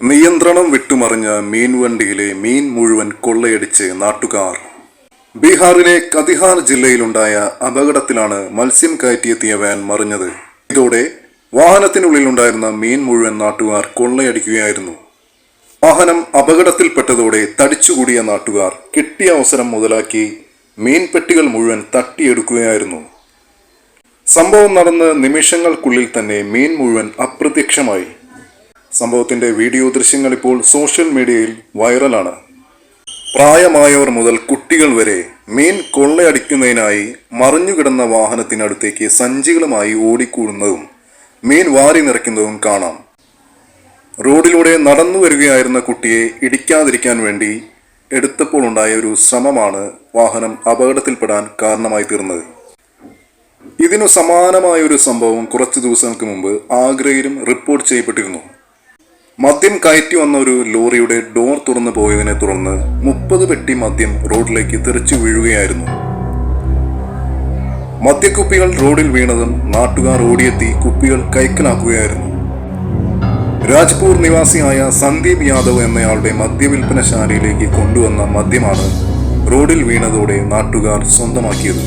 നിയന്ത്രണം വിട്ടുമറിഞ്ഞ മീൻവണ്ടിയിലെ മീൻ മുഴുവൻ കൊള്ളയടിച്ച് നാട്ടുകാർ. ബീഹാറിലെ കതിഹാർ ജില്ലയിലുണ്ടായ അപകടത്തിലാണ് മത്സ്യം കയറ്റിയെത്തിയ വാൻ മറിഞ്ഞത്. ഇതോടെ വാഹനത്തിനുള്ളിലുണ്ടായിരുന്ന മീൻ മുഴുവൻ നാട്ടുകാർ കൊള്ളയടിക്കുകയായിരുന്നു. വാഹനം അപകടത്തിൽപ്പെട്ടതോടെ തടിച്ചുകൂടിയ നാട്ടുകാർ കിട്ടിയ അവസരം മുതലാക്കി മീൻപെട്ടികൾ മുഴുവൻ തട്ടിയെടുക്കുകയായിരുന്നു. സംഭവം നടന്ന് നിമിഷങ്ങൾക്കുള്ളിൽ തന്നെ മീൻ മുഴുവൻ അപ്രത്യക്ഷമായി. സംഭവത്തിന്റെ വീഡിയോ ദൃശ്യങ്ങൾ ഇപ്പോൾ സോഷ്യൽ മീഡിയയിൽ വൈറലാണ്. പ്രായമായവർ മുതൽ കുട്ടികൾ വരെ മീൻ കൊള്ളയടിക്കുന്നതിനായി മറിഞ്ഞുകിടന്ന വാഹനത്തിനടുത്തേക്ക് സഞ്ചികളുമായി ഓടിക്കൂടുന്നതും മീൻ വാരി നിറയ്ക്കുന്നതും കാണാം. റോഡിലൂടെ നടന്നു വരികയായിരുന്ന കുട്ടിയെ ഇടിക്കാതിരിക്കാൻ വേണ്ടി എടുത്തപ്പോൾ ഉണ്ടായ ഒരു ശ്രമമാണ് വാഹനം അപകടത്തിൽപ്പെടാൻ കാരണമായി തീർന്നത്. ഇതിനു സമാനമായ ഒരു സംഭവം കുറച്ചു ദിവസങ്ങൾക്ക് മുമ്പ് ആഗ്രയിലും റിപ്പോർട്ട് ചെയ്യപ്പെട്ടിരുന്നു. മദ്യം കയറ്റി വന്ന ഒരു ലോറിയുടെ ഡോർ തുറന്നു പോയതിനെ തുടർന്ന് മുപ്പത് പെട്ടി മദ്യം റോഡിലേക്ക് തെറിച്ചു വീഴുകയായിരുന്നു. മദ്യക്കുപ്പികൾ റോഡിൽ വീണതും നാട്ടുകാർ ഓടിയെത്തി കുപ്പികൾ കൈക്കലാക്കുകയായിരുന്നു. രാജ്പൂർ നിവാസിയായ സന്ദീപ് യാദവ് എന്നയാളുടെ മദ്യവിൽപ്പനശാലയിലേക്ക് കൊണ്ടുവന്ന മദ്യമാണ് റോഡിൽ വീണതോടെ നാട്ടുകാർ സ്വന്തമാക്കിയത്.